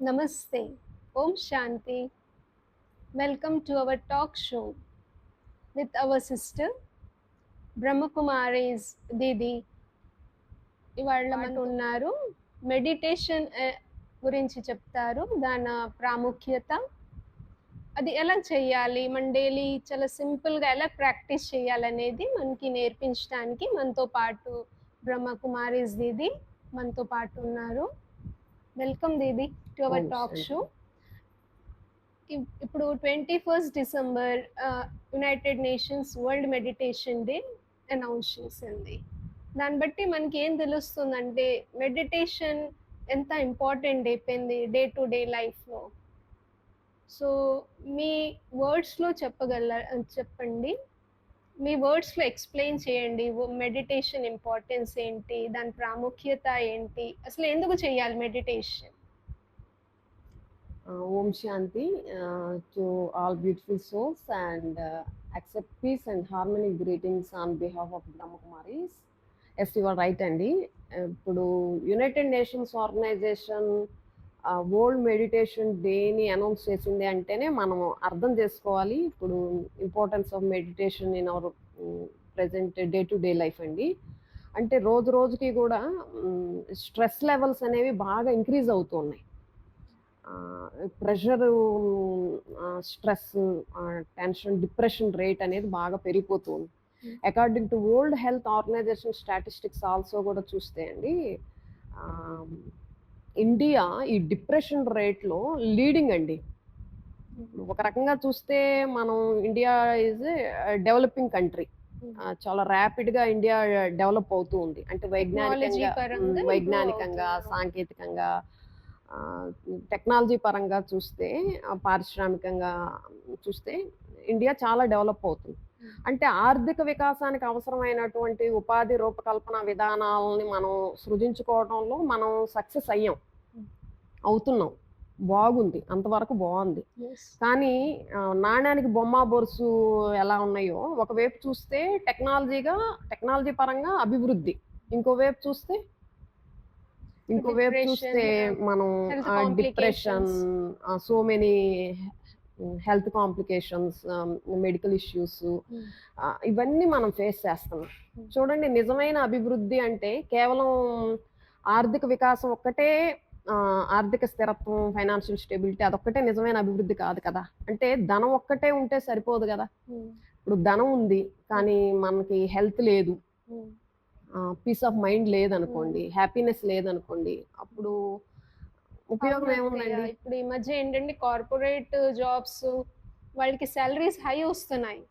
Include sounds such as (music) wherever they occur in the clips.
Namaste. Om Shanti. Welcome to our talk show with our sister Brahmakumaris Didi. ఇవాళ మనకు ఉన్నారు meditation గురించి చెప్తారు దాని ప్రాముఖ్యత అది ఎలా చేయాలి మన డైలీ చాలా సింపుల్గా ఎలా ప్రాక్టీస్ చేయాలనేది మనకి నేర్పించడానికి మనతో పాటు బ్రహ్మకుమారిస్ దీది మనతో పాటు ఉన్నారు welcome Didi to our talk. Show ఇప్పుడు twenty first December United Nations World Meditation Day announce చేసింది. దాన్ని బట్టి మనకి ఏం తెలుస్తుందంటే మెడిటేషన్ ఎంత ఇంపార్టెంట్ అయిపోయింది డే టు డే లైఫ్లో సో మీ వర్డ్స్లో చెప్పగల చెప్పండి. మీ వర్డ్స్లో ఎక్స్ప్లెయిన్ చేయండి. మెడిటేషన్ ఇంపార్టెన్స్ ఏంటి? దాని ప్రాముఖ్యత ఏంటి? అసలు ఎందుకు చేయాలి meditation Om Shanti. To all beautiful souls and accept peace and harmonic greetings on behalf of Brahma Kumaris yes you're right అండి ఇప్పుడు United Nations Organisation World Meditation డేని అనౌన్స్ చేసింది అంటేనే మనం అర్థం చేసుకోవాలి. ఇప్పుడు importance of meditation in our present day to day life అండి. అంటే రోజు రోజుకి కూడా స్ట్రెస్ లెవెల్స్ అనేవి బాగా ఇంక్రీజ్ అవుతూ ఉన్నాయి pressure stress tension depression rate అనేది బాగా పెరిగిపోతుంది. According to World Health Organization statistics also కూడా చూస్తే అండి ఇండియా ఈ డిప్రెషన్ రేట్లో లీడింగ్ అండి ఒక రకంగా చూస్తే మనం ఇండియా ఈజ్ డెవలపింగ్ కంట్రీ చాలా ర్యాపిడ్గా ఇండియా డెవలప్ అవుతూ ఉంది అంటే వైజ్ఞానికంగా వైజ్ఞానికంగా. సాంకేతికంగా టెక్నాలజీ పరంగా చూస్తే పారిశ్రామికంగా చూస్తే ఇండియా చాలా డెవలప్ అవుతుంది. అంటే ఆర్థిక వికాసానికి అవసరమైనటువంటి ఉపాధి రూపకల్పన విధానాలని మనం సృజించుకోవడంలో మనం సక్సెస్ అయ్యాం. అవుతున్నాం. బాగుంది. అంతవరకు బాగుంది. కానీ నాణ్యానికి బొమ్మ బొరుసు ఎలా ఉన్నాయో ఒకవైపు చూస్తే టెక్నాలజీగా టెక్నాలజీ పరంగా అభివృద్ధి. ఇంకోవైపు చూస్తే ఇంకోవైపు చూస్తే మనం depression so many health complications medical issues. ఇవన్నీ మనం ఫేస్ చేస్తున్నాం. Hmm. చూడండి నిజమైన అభివృద్ధి అంటే కేవలం ఆర్థిక వికాసం ఒక్కటే ఆర్థిక స్థిరత్వం ఫైనాన్షియల్ స్టెబిలిటీ అదొక్కటే నిజమైన అభివృద్ధి కాదు కదా. అంటే ధనం ఒక్కటే ఉంటే సరిపోదు కదా. ఇప్పుడు ధనం ఉంది కానీ మనకి హెల్త్ లేదు. పీస్ ఆఫ్ మైండ్ లేదనుకోండి హ్యాపీనెస్ లేదనుకోండి అప్పుడు ఉపయోగం ఏముందండి. ఇప్పుడు ఈ మధ్య ఏంటంటే కార్పొరేట్ జాబ్స్ వాళ్ళకి సాలరీస్ హై వస్తున్నాయి.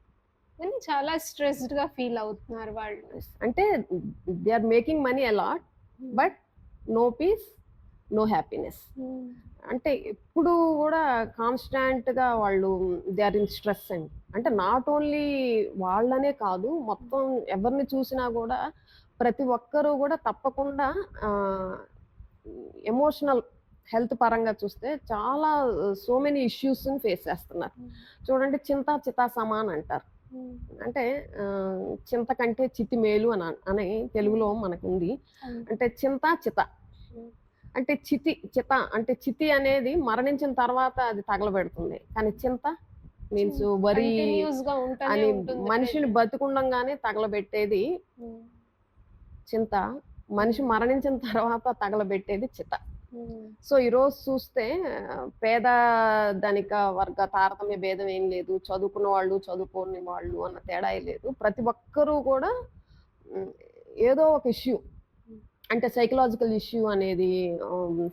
కానీ చాలా స్ట్రెస్డ్గా ఫీల్ అవుతున్నారు వాళ్ళు. అంటే they are making money a lot but no peace no happiness Hmm. అంటే ఎప్పుడు కూడా కాన్స్టాంట్గా వాళ్ళు దే ఆర్ ఇన్ స్ట్రెస్ అండి అంటే నాట్ ఓన్లీ వాళ్ళనే కాదు మొత్తం ఎవరిని చూసినా కూడా ప్రతి ఒక్కరూ కూడా తప్పకుండా ఎమోషనల్ హెల్త్ పరంగా చూస్తే చాలా సో మెనీ ఇష్యూస్ ఫేస్ చేస్తున్నారు Hmm. చూడండి చింత చితా సమాన్ అంటారు Hmm. అంటే చింత కంటే చితి మేలు అని అని తెలుగులో మనకు ఉంది అవును. అంటే చింత చిత. అంటే చితి చిత అంటే చితి అనేది మరణించిన తర్వాత అది తగలబెడుతుంది కానీ చింత మీన్స్ వరి అని మనిషిని. బతికుండంగానే తగలబెట్టేది. చింత మనిషి మరణించిన తర్వాత తగలబెట్టేది చిత. సో ఈరోజు చూస్తే పేద ధనిక వర్గ తారతమ్య భేదం ఏం లేదు చదువుకున్న వాళ్ళు చదువుకోని వాళ్ళు అన్న తేడా ఏం లేదు ప్రతి ఒక్కరూ కూడా ఏదో ఒక ఇష్యూ అంటే సైకలాజికల్ ఇష్యూ అనేది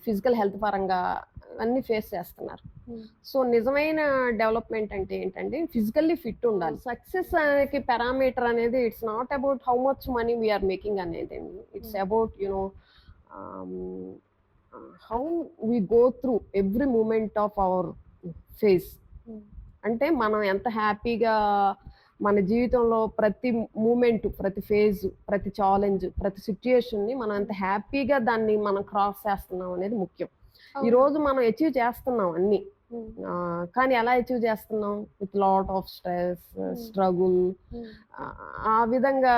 ఫిజికల్ హెల్త్ పరంగా అన్ని ఫేస్ చేస్తున్నారు Hmm. సో నిజమైన డెవలప్మెంట్ అంటే ఏంటంటే ఫిజికల్లీ ఫిట్ ఉండాలి సక్సెస్కి పారామీటర్ అనేది it's not about how much money we're making అనేది it's Hmm. About you know how we go through every moment of our face Hmm. అంటే మనం ఎంత హ్యాపీగా మన జీవితంలో ప్రతి మూమెంట్ ప్రతి ఫేజ్ ప్రతి ఛాలెంజ్ ప్రతి సిచ్యుయేషన్ని మనం ఎంత హ్యాపీగా దాన్ని మనం క్రాస్ చేస్తున్నాం అనేది ముఖ్యం ఈ. రోజు మనం అచీవ్ చేస్తున్నాం అన్ని కానీ ఎలా అచీవ్ చేస్తున్నాం with lot of stress. Struggle. ఆ విధంగా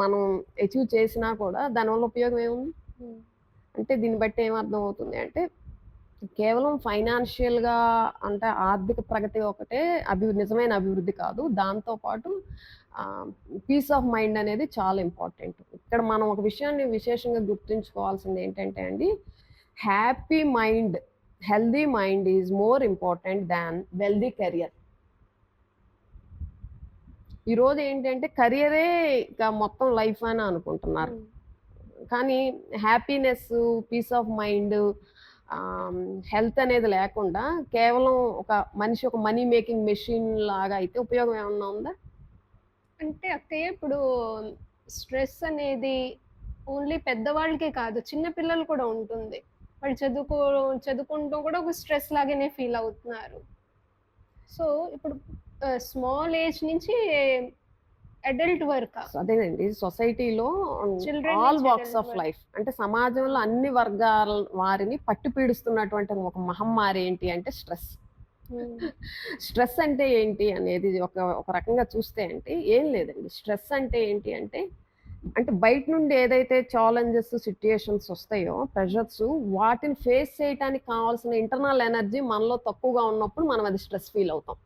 మనం అచీవ్ చేసినా కూడా దానివల్ల ఉపయోగం ఏముంది. అంటే దీన్ని బట్టి ఏమర్థం అవుతుంది అంటే కేవలం ఫైనాన్షియల్‌గా అంటే ఆర్థిక ప్రగతి ఒకటే అభి నిజమైన అభివృద్ధి కాదు. దాంతో పాటు ఆహ్, పీస్ ఆఫ్ మైండ్ అనేది చాలా ఇంపార్టెంట్. ఇక్కడ మనం ఒక విషయాన్ని విశేషంగా గుర్తుంచుకోవాల్సింది ఏంటంటే అండి, happy mind, healthy mind is more important than wealthy career. ఈరోజు ఏంటంటే కెరియరే ఇక మొత్తం లైఫ్ అని అనుకుంటున్నారు. హ్మ్. కానీ happiness, peace of mind health అనేది లేకుండా కేవలం ఒక మనిషి ఒక మనీ మేకింగ్ మెషిన్ లాగా అయితే ఉపయోగం ఏమన్నా ఉందా? అంటే అక్కయ్య ఇప్పుడు స్ట్రెస్ అనేది ఓన్లీ పెద్దవాళ్ళకే కాదు, చిన్న పిల్లలు కూడా ఉంటుంది. వాళ్ళు చదువుకో చదువుకుంటూ కూడా ఒక స్ట్రెస్ లాగానే ఫీల్ అవుతున్నారు. సో, ఇప్పుడు స్మాల్ ఏజ్ నుంచి అడల్ట్ వరకా? అదేనండి. సొసైటీలో children all walks of. Life అంటే సమాజంలో అన్ని వర్గాల వారిని పట్టి పీడిస్తున్నటువంటి ఒక మహమ్మారి ఏంటి అంటే స్ట్రెస్. హ్మ్. (laughs) స్ట్రెస్ అంటే ఏంటి అనేది ఒక ఒక రకంగా చూస్తే అంటే ఏం లేదండి. స్ట్రెస్ అంటే ఏంటి అంటే, అంటే బయట నుండి ఏదైతే ఛాలెంజెస్, సిట్యుయేషన్స్ వస్తాయో, ప్రెషర్స్ వాటిని ఫేస్ చేయటానికి కావాల్సిన ఇంటర్నల్ ఎనర్జీ మనలో తక్కువగా ఉన్నప్పుడు మనం అది స్ట్రెస్ ఫీల్ అవుతాం.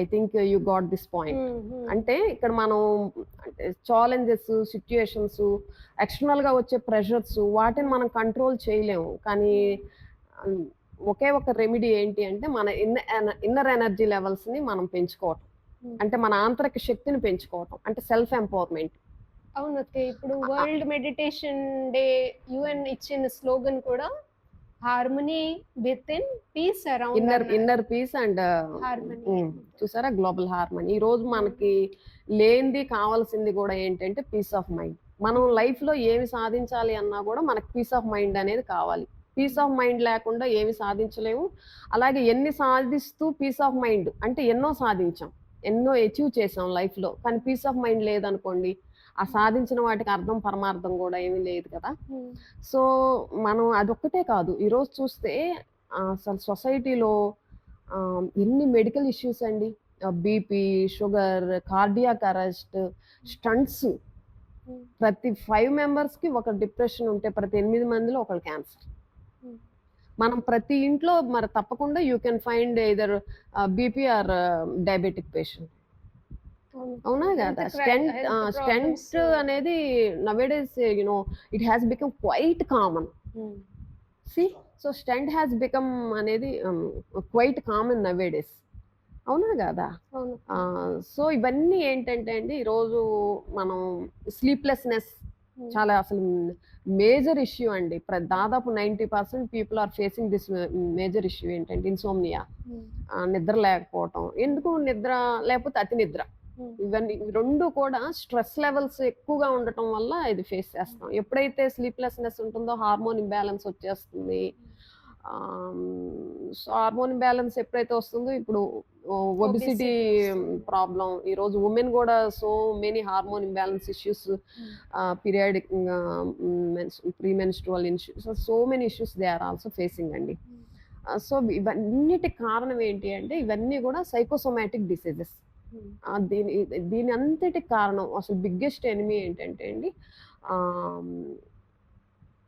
I think you got this point. అంటే ఇక్కడ మనం అంటే ఛాలెంజెస్, సిట్యుయేషన్స్ ఎక్స్టర్నల్‌గా వచ్చే ప్రెషర్స్ వాటిని మనం కంట్రోల్ చేయలేము. కానీ ఒకే ఒక రెమెడీ ఏంటి అంటే మన ఇన్న ఎన ఇన్నర్ ఎనర్జీ లెవెల్స్‌ని మనం పెంచుకోవటం. అంటే మన ఆంతరిక శక్తిని పెంచుకోవటం. అంటే సెల్ఫ్ ఎంపవర్‌మెంట్. అవును. ఇప్పుడు వరల్డ్ మెడిటేషన్ డే యూఎన్ ఇచ్చిన స్లోగన్ కూడా harmony within, peace around inner. Inner peace and harmony. చూసారా గ్లోబల్ హార్మనీ. ఈరోజు హ్మ్. మనకి లేనిది కావాల్సింది కూడా ఏంటంటే పీస్ ఆఫ్ మైండ్. మనం లైఫ్‌లో ఏమి సాధించాలి అన్నా కూడా మనకు పీస్ ఆఫ్ మైండ్ అనేది కావాలి. పీస్ ఆఫ్ మైండ్ లేకుండా ఏమి సాధించలేము. అలాగే ఎన్ని సాధిస్తూ పీస్ ఆఫ్ మైండ్ అంటే ఎన్నో సాధించాం. ఎన్నో అచీవ్ చేసాం లైఫ్‌లో. కానీ పీస్ ఆఫ్ మైండ్ లేదనుకోండి, ఆ సాధించిన వాటికి అర్థం, పరమార్థం కూడా ఏమీ లేదు కదా! సో, మనం అదొక్కటే కాదు. ఈరోజు చూస్తే అసలు సొసైటీలో ఎన్ని మెడికల్ ఇష్యూస్ అండి. BP, sugar, cardiac arrest, stunts. ప్రతి 5 మెంబర్స్‌కి ఒక డిప్రెషన్ ఉంటే ప్రతి 8 మందిలో ఒకళ్ళు క్యాన్సర్. మనం ప్రతి ఇంట్లో మరి తప్పకుండా you can find ah, BP or diabetic patient. అవును. కాదా? Stent health ah, problems stent అనేది nowadays you know it has become quite common. See so stunt has become అనేది క్వైట్ కామన్ నౌఏడేస్. అవునా కాదా? సో ఇవన్నీ ఏంటంటే అండి ఈరోజు మనం స్లీప్‌లెస్‌నెస్. చాలా అసలు మేజర్ ఇష్యూ అండి. దాదాపు 90% people are facing this major issue ఏంటంటే ఇన్సోమ్నియా. నిద్ర లేకపోవటం. ఎందుకు నిద్ర లేకపోతే అతి నిద్ర. హ్మ్. ఇవన్నీ 2 కూడా స్ట్రెస్ లెవెల్స్ ఎక్కువగా ఉండటం వల్ల ఇది ఫేస్ చేస్తాం. ఎప్పుడైతే స్లీప్‌లెస్‌నెస్ ఉంటుందో హార్మోన్ ఇంబాలెన్స్ వచ్చేస్తుంది. సో హార్మోన్ ఇంబాలెన్స్ ఎప్పుడైతే వస్తుందో ఇప్పుడు ఒబెసిటీ. ప్రాబ్లమ్. ఈరోజు వుమెన్ కూడా so many hormone imbalance issues. Ah, periodic pre menstrual issues so many issues they are also facing అండి. సో ఇవన్నిటికి కారణం ఏంటి అంటే ఇవన్నీ కూడా సైకోసోమాటిక్ డిసీజెస్. దీని దీని అంతటికి కారణం అసలు బిగ్గెస్ట్ ఎనిమీ ఏంటంటే అండి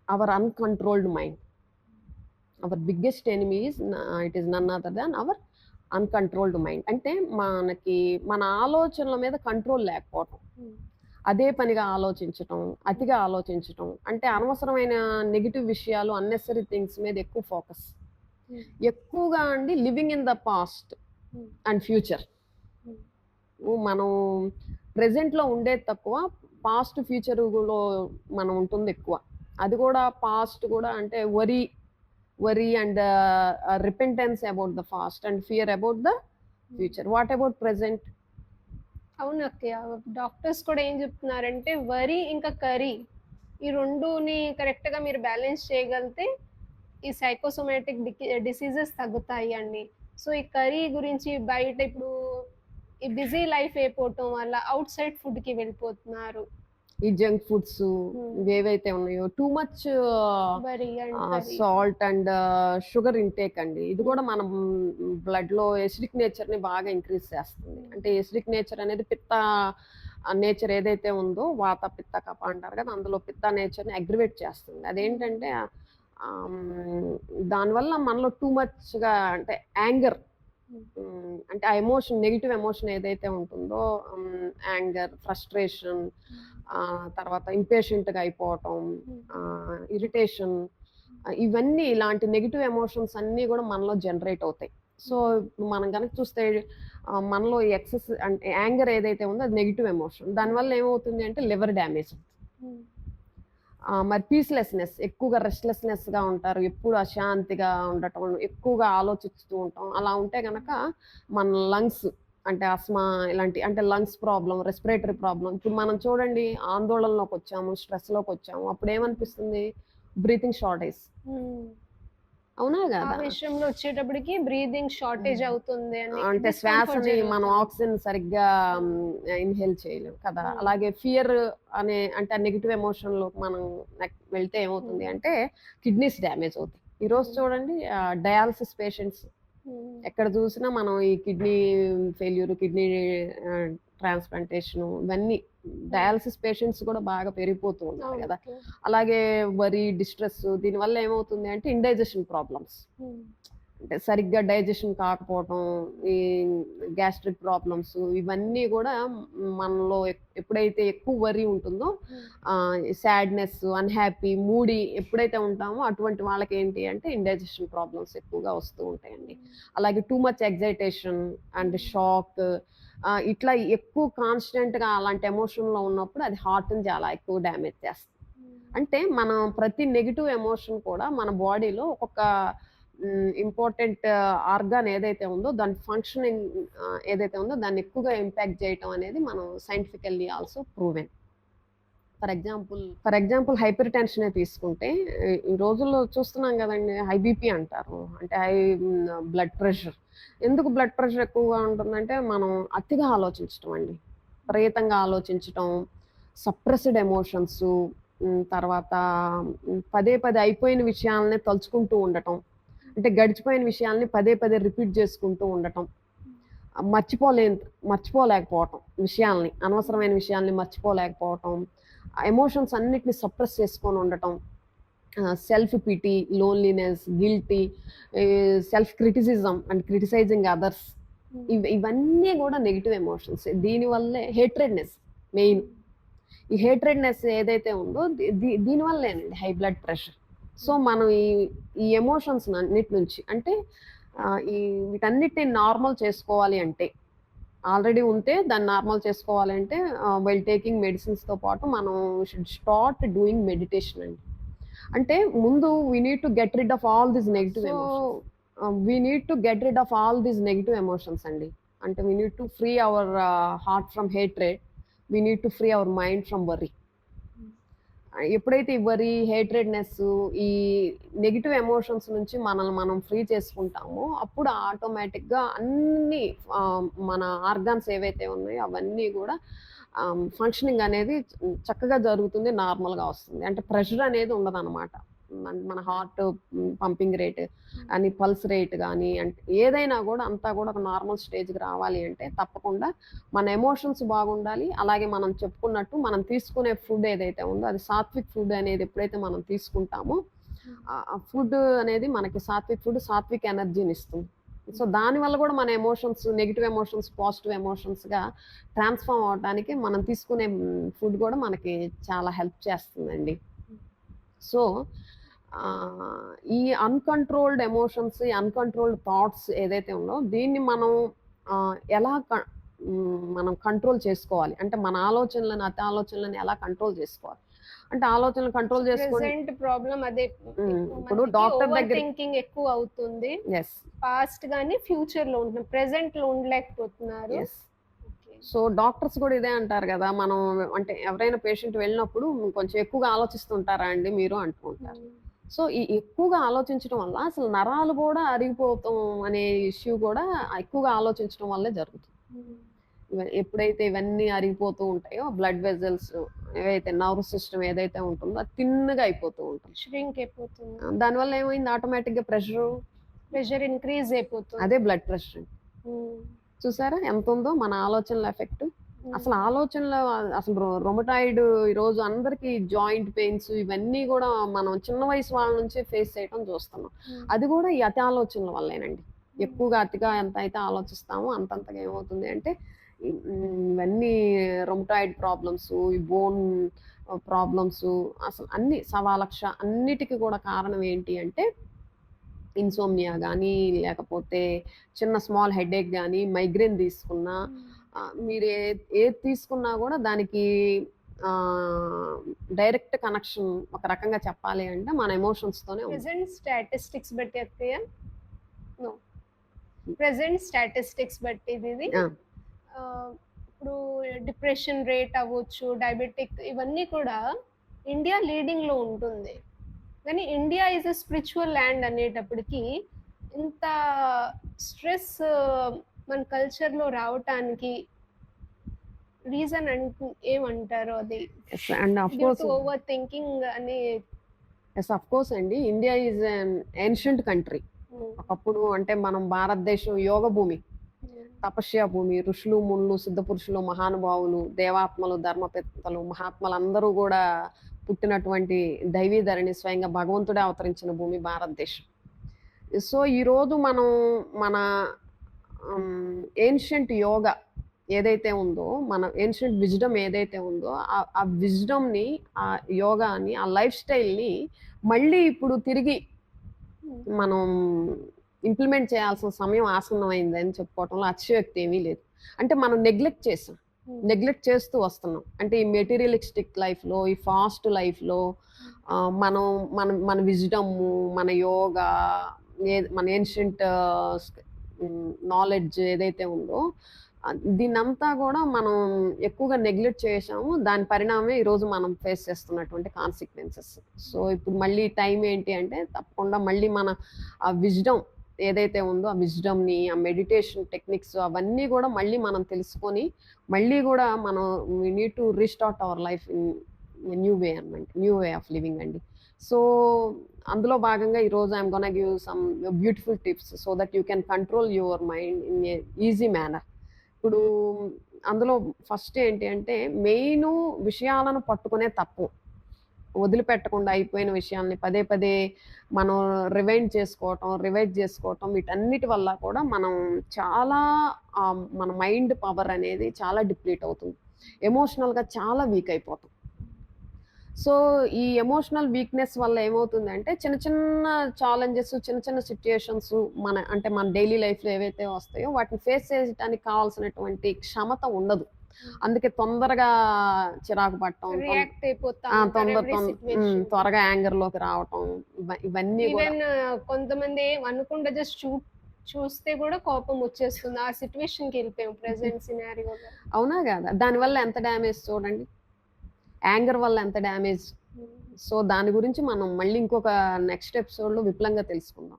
our uncontrolled mind. Our biggest enemy is it is none other than our uncontrolled mind. అంటే మనకి మన ఆలోచనల మీద కంట్రోల్ లేకపోవటం. అదే పనిగా ఆలోచించటం, అతిగా ఆలోచించటం. అంటే అనవసరమైన నెగెటివ్ విషయాలు అన్నెసెసరీ థింగ్స్ మీద ఎక్కువ ఫోకస్. హ్మ్. ఎక్కువగా అండి living in the past. And future. మనం ప్రెజెంట్‌లో ఉండేది తక్కువ. పాస్ట్, ఫ్యూచర్‌లో మనం ఉంటుంది ఎక్కువ. అది కూడా పాస్ట్ కూడా అంటే worry, worry and repentance about the past and fear about the. Future. What about present? అవును అక్కయ్య. డాక్టర్స్ కూడా ఏం చెప్తున్నారంటే వరి ఇంకా కర్రీ ఈ 2ని కరెక్ట్‌గా మీరు బ్యాలెన్స్ చేయగలిగితే ఈ సైకోసోమాటిక్ డిసీజెస్ తగ్గుతాయి అని. సో ఈ కర్రీ గురించి బయట ఇప్పుడు ఈ బిజీ లైఫ్ అయిపోవటం వల్ల ఔట్ సైడ్ ఫుడ్‌కి వెళ్ళిపోతున్నారు. ఈ జంక్ ఫుడ్స్. ఇవేవైతే ఉన్నాయో too much. Salt and sugar intake అండి. ఇది. కూడా మనం బ్లడ్‌లో ఎసిడిక్ నేచర్‌ని బాగా ఇంక్రీజ్ చేస్తుంది. హ్మ్. అంటే ఎసిడిక్ నేచర్ అనేది పిత్త నేచర్ ఏదైతే ఉందో వాత, పిత్త, కఫ అంటారు కదా! అందులో పిత్త నేచర్‌ని అగ్రివేట్ చేస్తుంది. అదేంటంటే దానివల్ల మనలో టూ మచ్గా అంటే యాంగర్ అంటే ఆ ఎమోషన్ నెగిటివ్ ఎమోషన్ ఏదైతే ఉంటుందో యాంగర్ ఫ్రస్ట్రేషన్ తర్వాత ఇంపేషెంట్గా అయిపోవటం ఇరిటేషన్ ఇవన్నీ ఇలాంటి నెగిటివ్ ఎమోషన్స్ అన్నీ కూడా మనలో జనరేట్ అవుతాయి. సో మనం కనుక చూస్తే మనలో ఎక్సెస్ అంటే యాంగర్ ఏదైతే ఉందో అది నెగిటివ్ ఎమోషన్. దానివల్ల ఏమవుతుంది అంటే లివర్ డ్యామేజ్. మరి పీస్లెస్నెస్ ఎక్కువగా రెస్ట్లెస్నెస్గా ఉంటారు ఎప్పుడు అశాంతిగా ఉండటం ఎక్కువగా ఆలోచిస్తూ ఉంటాం. అలా ఉంటే కనుక మన లంగ్స్ అంటే అస్మా ఇలాంటి అంటే లంగ్స్ ప్రాబ్లం రెస్పిరేటరీ ప్రాబ్లం ఇప్పుడు మనం చూడండి ఆందోళనలోకి వచ్చాము స్ట్రెస్లోకి వచ్చాము అప్పుడు ఏమనిపిస్తుంది బ్రీతింగ్ షార్టేజ్ అవునా కదా విషయంలో వచ్చేటప్పటికి బ్రీదింగ్ షార్టేజ్. అవుతుంది అని అంటే శ్వాసని మనం. ఆక్సిజన్ సరిగ్గా ఇన్హేల్ చేయలేం కదా. అలాగే ఫియర్ అనే అంటే నెగిటివ్ ఎమోషన్లో మనం వెళ్తే ఏమవుతుంది. అంటే కిడ్నీస్ డ్యామేజ్ అవుతాయి ఈ రోజు. చూడండి డయాలసిస్ పేషెంట్స్. ఎక్కడ చూసినా మనం ఈ కిడ్నీ ఫెయిల్యూర్ కిడ్నీ ట్రాన్స్ప్లాంటేషన్ ఇవన్నీ డయాలసిస్ పేషెంట్స్ కూడా బాగా పెరిగిపోతూ ఉన్నారు కదా. అలాగే వరి డిస్ట్రెస్ దీనివల్ల ఏమవుతుంది అంటే ఇండైజెషన్ ప్రాబ్లమ్స్. అంటే సరిగ్గా డైజెషన్ కాకపోవటం ఈ గ్యాస్ట్రిక్ ప్రాబ్లమ్స్ ఇవన్నీ కూడా మనలో ఎప్- ఎప్పుడైతే ఎక్కువ వరి ఉంటుందో మ్మ్. సాడ్నెస్ అన్హ్యాపీ మూడీ ఎప్పుడైతే ఉంటామో అటువంటి వాళ్ళకి ఏంటి అంటే ఇండైజెషన్ ప్రాబ్లమ్స్ ఎక్కువగా వస్తూ ఉంటాయండి అలాగే too much excitation and shock ఇట్లా ఎక్కువ కాన్స్టెంట్గా అలాంటి ఎమోషన్లో ఉన్నప్పుడు అది హార్ట్ని చాలా ఎక్కువ డ్యామేజ్ చేస్తుంది. అంటే మనం ప్రతి నెగిటివ్ ఎమోషన్ కూడా మన బాడీలో ఒక్కొక్క ఇంపార్టెంట్ ఆర్గాన్ ఏదైతే ఉందో దాని ఫంక్షనింగ్ ఏదైతే ఉందో దాన్ని ఎక్కువగా ఇంపాక్ట్ చేయటం అనేది మనం scientifically also proven for example for example hypertension తీసుకుంటే ఈ- రోజుల్లో చూస్తున్నాం కదండి హై బీపీ అంటారు. అంటే హై బ్లడ్ ప్రెషర్. ఎందుకు బ్లడ్ ప్రెషర్ ఎక్కువగా ఉంటుందంటే మనం అతిగా ఆలోచించటం అండి. విపరీతంగా ఆలోచించటం సప్రెస్డ్ ఎమోషన్స్ తర్వాత పదే పదే అయిపోయిన విషయాలని తలుచుకుంటూ ఉండటం. అంటే గడిచిపోయిన విషయాల్ని పదే పదే రిపీట్ చేసుకుంటూ ఉండటం. మర్చిపోలే మర్చిపోలేకపోవటం విషయాల్ని అనవసరమైన విషయాల్ని మర్చిపోలేకపోవటం. ఎమోషన్స్ అన్నిటిని సప్రెస్ చేసుకొని ఉండటం self pity loneliness guilty self criticism and criticising others ఇవ్ ఇవన్నీ కూడా నెగిటివ్ ఎమోషన్స్ దీనివల్లే హేట్రెడ్నెస్ మెయిన్ ఈ హేట్రెడ్నెస్ ఏదైతే ఉందో దీనివల్లేనండి హై బ్లడ్ ప్రెషర్ సో మనం ఈ ఈ ఎమోషన్స్ అన్నిటి నుంచి అంటే ఈ వీటన్నిటిని నార్మల్ చేసుకోవాలి అంటే ఆల్రెడీ ఉంటే దాన్ని నార్మల్ చేసుకోవాలి అంటే వైల్ టేకింగ్ మెడిసిన్స్తో పాటు మనం షుడ్ స్టార్ట్ డూయింగ్ మెడిటేషన్ అండి. అంటే ముందు we need to get rid of all this negative we need to get rid of all these negative emotions అండి. అంటే we need to free our heart from hatred we need to free our mind from worry ఎప్పుడైతే ఈ worry hatredness ఈ negative emotions నుంచి మనల్ని మనం free చేసుకుంటామో అప్పుడు ఆటోమేటిక్గా అన్ని మన ఆర్గాన్స్ ఏవైతే ఉన్నాయో అవన్నీ కూడా ఫంక్షనింగ్ అనేది చక్కగా జరుగుతుంది నార్మల్గా వస్తుంది. అంటే ప్రెషర్ అనేది ఉండదు అనమాట మన హార్ట్ పంపింగ్ రేట్ అని పల్స్ రేట్ కానీ అంటే ఏదైనా కూడా అంతా కూడా ఒక నార్మల్ స్టేజ్కి రావాలి అంటే తప్పకుండా మన ఎమోషన్స్ బాగుండాలి. అలాగే మనం చెప్పుకున్నట్టు మనం తీసుకునే ఫుడ్ ఏదైతే ఉందో అది సాత్విక్ ఫుడ్ అనేది ఎప్పుడైతే మనం తీసుకుంటామో ఆ ఫుడ్ అనేది మనకి సాత్విక్ ఫుడ్ సాత్విక్ ఎనర్జీని ఇస్తుంది. సో దానివల్ల కూడా మన ఎమోషన్స్ నెగిటివ్ ఎమోషన్స్ పాజిటివ్ ఎమోషన్స్గా ట్రాన్స్ఫార్మ్ అవడానికి మనం తీసుకునే ఫుడ్ కూడా మనకి చాలా హెల్ప్ చేస్తుందండి. సో ఆ, ఈ అన్కంట్రోల్డ్ ఎమోషన్స్ ఈ అన్కంట్రోల్డ్ థాట్స్ ఏదైతే ఉందో దీన్ని మనం ఎలా మనం కంట్రోల్ చేసుకోవాలి? అంటే మన ఆలోచనలను అతి ఆలోచనలను ఎలా కంట్రోల్ చేసుకోవాలి? అంటే ఆలోచనలు కంట్రోల్ ప్రెసెంట్ ప్రాబ్లం అదే. ఇప్పుడు డాక్టర్ దగ్గర థింకింగ్ ఎక్కువ అవుతుంది. ఎస్ పాస్ట్ గానీ ఫ్యూచర్లో ఉంటున్నారు ప్రెసెంట్లో ఉండలేకపోతున్నారు. సో డాక్టర్స్ కూడా ఇదే అంటారు కదా మనం అంటే ఎవరైనా పేషెంట్ వెళ్ళినప్పుడు కొంచెం ఎక్కువగా ఆలోచిస్తుంటారా అండి మీరు అంటూ ఉంటారు. సో ఈ ఎక్కువగా ఆలోచించడం వల్ల అసలు నరాలు కూడా అరిగిపోతాం అనే ఇష్యూ కూడా ఎక్కువగా ఆలోచించడం వల్లే జరుగుతుంది. ఎప్పుడైతే ఇవన్నీ అరిగిపోతూ ఉంటాయో బ్లడ్ వెజల్స్ ఏవైతే నర్వ్ సిస్టమ్ ఏదైతే ఉంటుందో అది తిన్నగా అయిపోతూ ఉంటుంది. ష్రింక్ అయిపోతుంది. దానివల్ల ఏమైంది? ఆటోమేటిక్గా ప్రెషర్? ప్రెషర్ ఇంక్రీజ్ అయిపోతుంది. అదే బ్లడ్ ప్రెషర్. చూసారా? ఎంత ఉందో మన ఆలోచనల ఎఫెక్ట్. అసలు ఆలోచనలో అసలు రొమటాయిడ్ ఈరోజు అందరికీ జాయింట్ పెయిన్స్ ఇవన్నీ కూడా మనం చిన్న వయసు వాళ్ళ నుంచే ఫేస్ చేయడం చూస్తున్నాం. అది కూడా ఈ అతి ఆలోచనల వల్లేనండి. ఎక్కువగా అతిగా ఎంత అయితే ఆలోచిస్తామో అంతంతగా ఏమవుతుంది అంటే ఇవన్నీ రొమటాయిడ్ ప్రాబ్లమ్స్ ఈ బోన్ ప్రాబ్లమ్స్ అసలు అన్ని సవా లక్ష అన్నిటికీ కూడా కారణం ఏంటి అంటే ఇన్సోమ్నియా కానీ లేకపోతే చిన్న స్మాల్ హెడేక్ కానీ మైగ్రేన్ తీసుకున్నా మీరు ఏ ఏది తీసుకున్నా కూడా దానికి డైరెక్ట్ కనెక్షన్ ఒక రకంగా చెప్పాలి అంటే మన ఎమోషన్స్తోనే ప్రెసెంట్ స్టాటిస్టిక్స్ బట్టి అక్కయ్య? నో ప్రెసెంట్ స్టాటిస్టిక్స్ బట్టి ఇది ఇప్పుడు డిప్రెషన్ రేట్ అవ్వచ్చు డయాబెటిక్ ఇవన్నీ కూడా ఇండియా లీడింగ్లో ఉంటుంది. కానీ India is a spiritual land అనేటప్పటికి ఇంత స్ట్రెస్ మన కల్చర్లో రావటానికి రీజన్ అంటూ ఏమంటారు అది? And of course over thinking అని ఎస్ అఫ్ కోర్స్ అండి. ఇండియా ఈజ్ ఏన్షియంట్ కంట్రీ ఒకప్పుడు అంటే మనం భారతదేశం యోగ భూమి తపస్య భూమి ఋషులు ముళ్ళు సిద్ధ పురుషులు మహానుభావులు దేవాత్మలు ధర్మపెత్తలు మహాత్మలు అందరూ కూడా పుట్టినటువంటి దైవీ ధరణి స్వయంగా భగవంతుడే అవతరించిన భూమి భారతదేశం. సో ఈరోజు మనం మన ఏన్షియంట్ యోగా ఏదైతే ఉందో మన ఏన్షియంట్ విజ్డమ్ ఏదైతే ఉందో ఆ- విజ్డమ్ని ఆ యోగాని ఆ లైఫ్ స్టైల్ని మళ్ళీ ఇప్పుడు తిరిగి మనం ఇంప్లిమెంట్ చేయాల్సిన సమయం ఆసన్నమైంది అని చెప్పుకోవటంలో అతిశయోక్తి ఏమీ లేదు. అంటే మనం నెగ్లెక్ట్ చేసాం. నెగ్లెక్ట్ చేస్తూ వస్తున్నాం. అంటే ఈ మెటీరియలిస్టిక్ లైఫ్లో ఈ ఫాస్ట్ లైఫ్లో మనం మన మన విజ్డమ్ మన యోగా ఏ మన ఏన్షియంట్ నాలెడ్జ్ ఏదైతే ఉందో దీన్నంతా కూడా మనం ఎక్కువగా నెగ్లెక్ట్ చేసాము. దాని పరిణామమే ఈరోజు మనం ఫేస్ చేస్తున్నటువంటి కాన్సిక్వెన్సెస్ సో ఇప్పుడు మళ్ళీ టైం ఏంటి అంటే తప్పకుండా మళ్ళీ మన ఆ విజ్డమ్ ఏదైతే ఉందో ఆ విజ్డమ్ని ఆ మెడిటేషన్ టెక్నిక్స్ అవన్నీ కూడా మళ్ళీ మనం తెలుసుకొని మళ్ళీ కూడా మనం we need to restart our life in new way అనమాట న్యూ వే ఆఫ్ లివింగ్ అండి. సో అందులో భాగంగా ఈరోజు I'm gonna give some beautiful tips so that you can control your mind in a easy manner ఇప్పుడు అందులో first ఏంటి అంటే main విషయాలను పట్టుకునే తప్పు. వదిలిపెట్టకుండా అయిపోయిన విషయాల్ని పదే పదే మనం రివైండ్ చేసుకోవటం రివైజ్ చేసుకోవటం వీటన్నిటి వల్ల కూడా మనం చాలా మన మైండ్ పవర్ అనేది చాలా డిప్లీట్ అవుతుంది. ఎమోషనల్గా చాలా వీక్ అయిపోతాం. సో ఈ ఎమోషనల్ వీక్నెస్ వల్ల ఏమవుతుందంటే చిన్న చిన్న ఛాలెంజెస్ చిన్న చిన్న సిచ్యుయేషన్స్ మన అంటే మన డైలీ లైఫ్లో ఏవైతే వస్తాయో వాటిని ఫేస్ చేయడానికి కావాల్సినటువంటి క్షమత ఉండదు. అందుకే తొందరగా చిరాకు ఆ, తొందర త్వరగా యాంగర్లోకి రావటం ఇవ- ఇవన్నీ కొంతమంది ఏం అనుకుండా జస్ట్ చూ చూస్తే కూడా కోపం వచ్చేస్తుంది. ఆ సిచ్యువేషన్కి వెళ్ళిపోయాం ప్రెసెంట్ సినారియో (laughs) అవునా కదా? దానివల్ల ఎంత డ్యామేజ్ చూడండి. యాంగర్ వల్ల ఎంత డ్యామేజ్? సో దాని గురించి మనం మళ్ళీ ఇంకొక నెక్స్ట్ ఎపిసోడ్లో విపులంగా తెలుసుకుందాం.